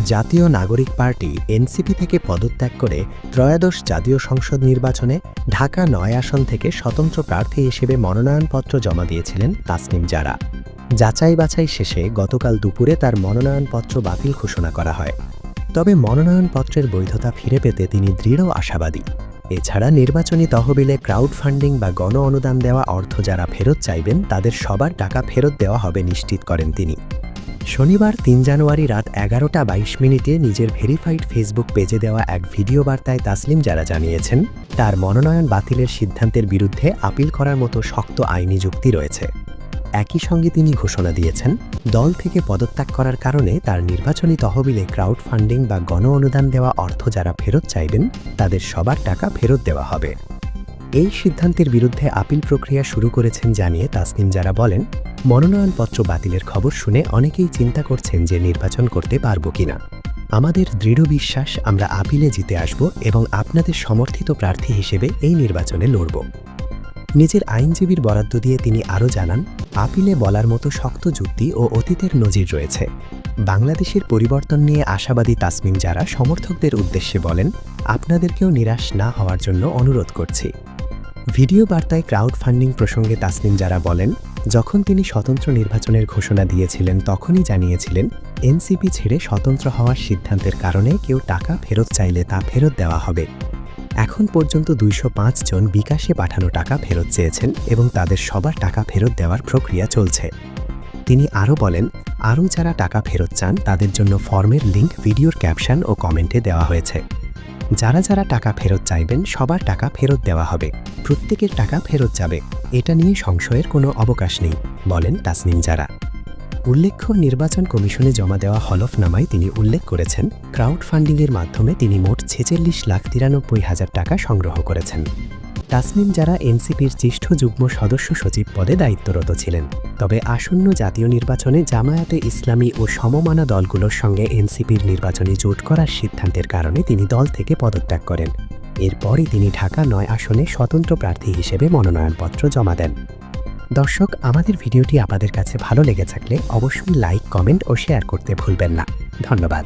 জাতীয় নাগরিক party NCP থেকে পদত্যাগ করে ত্রয়োদশ জাতীয় সংসদ নির্বাচনে ঢাকা নয় আসন থেকে স্বতন্ত্র প্রার্থী হিসেবে মনোনয়নপত্র জমা দিয়েছিলেন তাসনিম জারা। যাচাই বাছাই শেষে গতকাল দুপুরে তার মনোনয়নপত্র বাতিল ঘোষণা করা হয়। তবে মনোনয়নপত্রের বৈধতা ফিরে পেতে তিনি দৃঢ় আশাবাদী। এছাড়া নির্বাচনী তহবিলে ক্রাউড ফান্ডিং বা গণ অনুদান দেওয়া অর্থ যারা ফেরত চাইবেন, তাদের সবার টাকা ফেরত দেওয়া হবে নিশ্চিত করেন তিনি। শনিবার তিন জানুয়ারি রাত এগারোটা বাইশ মিনিটে নিজের ভেরিফাইড ফেসবুক পেজে দেওয়া এক ভিডিও বার্তায় তাসলিম যারা জানিয়েছেন, তার মনোনয়ন বাতিলের সিদ্ধান্তের বিরুদ্ধে আপিল করার মতো শক্ত আইনি যুক্তি রয়েছে। একই সঙ্গে তিনি ঘোষণা দিয়েছেন, দল থেকে পদত্যাগ করার কারণে তার নির্বাচনী তহবিলে ক্রাউড ফান্ডিং বা গণ অনুদান দেওয়া অর্থ যারা ফেরত চাইবেন, তাদের সবার টাকা ফেরত দেওয়া হবে। এই সিদ্ধান্তের বিরুদ্ধে আপিল প্রক্রিয়া শুরু করেছেন জানিয়ে তাসনিম যারা বলেন মনোনয়নপত্র বাতিলের খবর শুনে অনেকেই চিন্তা করছেন যে নির্বাচন করতে পারব কিনা। আমাদের দৃঢ় বিশ্বাস, আমরা আপিলে জিতে আসব এবং আপনাদের সমর্থিত প্রার্থী হিসেবে এই নির্বাচনে লড়ব। নিজের আইনজীবীর বরাদ্দ দিয়ে তিনি আরও জানান, আপিলে বলার মতো শক্ত যুক্তি ও অতীতের নজির রয়েছে। বাংলাদেশের পরিবর্তন নিয়ে আশাবাদী তাসমিম যারা সমর্থকদের উদ্দেশ্যে বলেন, আপনাদেরকেও নিরাশ না হওয়ার জন্য অনুরোধ করছি। ভিডিও বার্তায় ক্রাউড ফান্ডিং প্রসঙ্গে তাসনিম যারা বলেন যখন তিনি স্বতন্ত্র নির্বাচনের ঘোষণা দিয়েছিলেন, তখনই জানিয়েছিলেন, এনসিপি ছেড়ে স্বতন্ত্র হওয়ার সিদ্ধান্তের কারণে কেউ টাকা ফেরত চাইলে তা ফেরত দেওয়া হবে। এখন পর্যন্ত দুইশো পাঁচ জন বিকাশে পাঠানো টাকা ফেরত চেয়েছেন এবং তাদের সবার টাকা ফেরত দেওয়ার প্রক্রিয়া চলছে। তিনি আরও বলেন, আরও যারা টাকা ফেরত চান, তাদের জন্য ফর্মের লিঙ্ক ভিডিওর ক্যাপশন ও কমেন্টে দেওয়া হয়েছে। যারা যারা টাকা ফেরত চাইবেন, সবার টাকা ফেরত দেওয়া হবে। প্রত্যেকের টাকা ফেরত যাবে। এটা নিয়ে সংশয়ের কোনো অবকাশ নেই, বলেন তাসনিম জারা। উল্লেখ্য, নির্বাচন কমিশনে জমা দেওয়া হলফনামায় তিনি উল্লেখ করেছেন ক্রাউড ফান্ডিংয়ের মাধ্যমে তিনি মোট ছেচল্লিশ লাখ তিরানব্বই হাজার টাকা সংগ্রহ করেছেন। তাসনিম যারা এনসিপির জ্যেষ্ঠ যুগ্ম সদস্য সচিব পদে দায়িত্বরত ছিলেন। তবে আসন্ন জাতীয় নির্বাচনে জামায়াতে ইসলামী ও সমমানা দলগুলোর সঙ্গে এনসিপির নির্বাচনী জোট করার সিদ্ধান্তের কারণে তিনি দল থেকে পদত্যাগ করেন। এরপরই তিনি ঢাকা নয় আসনে স্বতন্ত্র প্রার্থী হিসেবে মনোনয়নপত্র জমা দেন। দর্শক, আমাদের ভিডিওটি আপনাদের কাছে ভালো লেগে থাকলে অবশ্যই লাইক, কমেন্ট ও শেয়ার করতে ভুলবেন না। ধন্যবাদ।